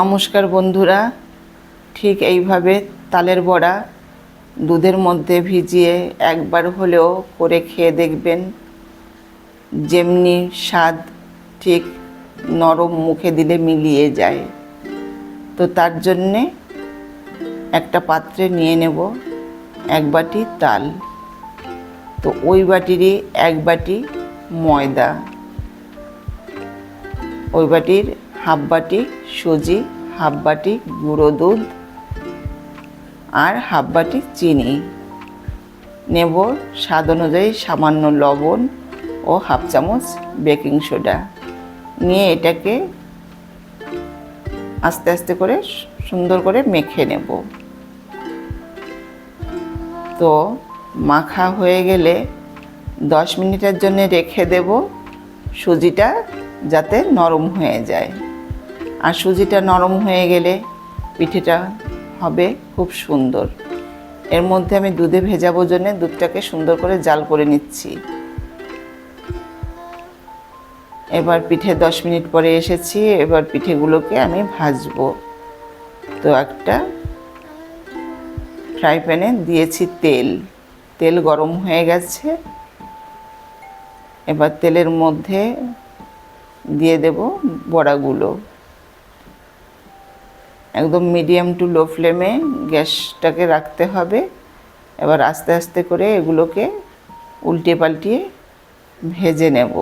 নমস্কার বন্ধুরা, ঠিক এইভাবে তালের বড়া দুধের মধ্যে ভিজিয়ে একবার হলেও করে খেয়ে দেখবেন। যেমনি স্বাদ ঠিক নরম মুখে দিলে মিলিয়ে যায়। তো তার জন্যে একটা পাত্রে নিয়ে নেব এক বাটি তাল। তো ওই বাটিরই এক বাটি ময়দা। ওই বাটির হাফ বাটি সুজি হাফ বাটি গুঁড়ো দুধ আর হাফ বাটি চিনি। নেব স্বাদ অনুযায়ী সামান্য লবণ ও হাফ চামচ বেকিং সোডা। নিয়ে এটাকে আস্তে আস্তে করে সুন্দর করে মেখে নেব। তো মাখা হয়ে গেলে দশ মিনিটের জন্য রেখে দেব সুজিটা যাতে নরম হয়ে যায়। আর সুজিটা নরম হয়ে গেলে পিঠেটা হবে খুব সুন্দর। এর মধ্যে আমি দুধে ভেজাবো জন্য দুধটাকে সুন্দর করে জাল করে নিচ্ছি। এবার পিঠে দশ মিনিট পরে এসেছি, এবার পিঠেগুলোকে আমি ভাজবো। তো একটা ফ্রাই প্যানে দিয়েছি তেল। তেল গরম হয়ে গেছে। এবার তেলের মধ্যে দিয়ে দেব বড়াগুলো। একদম মিডিয়াম টু লো ফ্লেমে গ্যাসটাকে রাখতে হবে। এবার আস্তে আস্তে করে এগুলোকে উল্টে পাল্টিয়ে ভেজে নেব।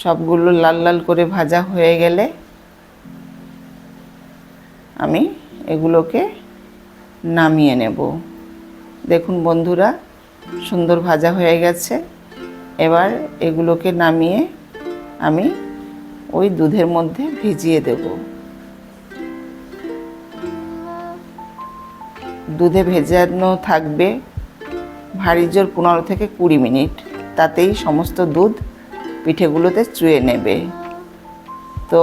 সবগুলো লাল লাল করে ভাজা হয়ে গেলে আমি এগুলোকে নামিয়ে নেব। দেখুন বন্ধুরা সুন্দর ভাজা হয়ে গেছে। এবার এগুলোকে নামিয়ে আমি ওই দুধের মধ্যে ভিজিয়ে দেব। দুধে ভেজানো থাকবে ভারী জোর পনেরো থেকে কুড়ি মিনিট। তাতেই সমস্ত দুধ পিঠেগুলোতে চুয়ে নেবে। তো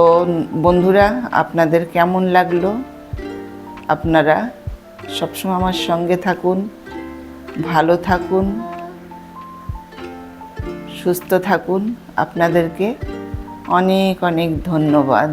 বন্ধুরা, আপনাদের কেমন লাগল? আপনারা সবসময় আমার সঙ্গে থাকুন। ভালো থাকুন সুস্থ থাকুন। আপনাদেরকে অনেক অনেক ধন্যবাদ।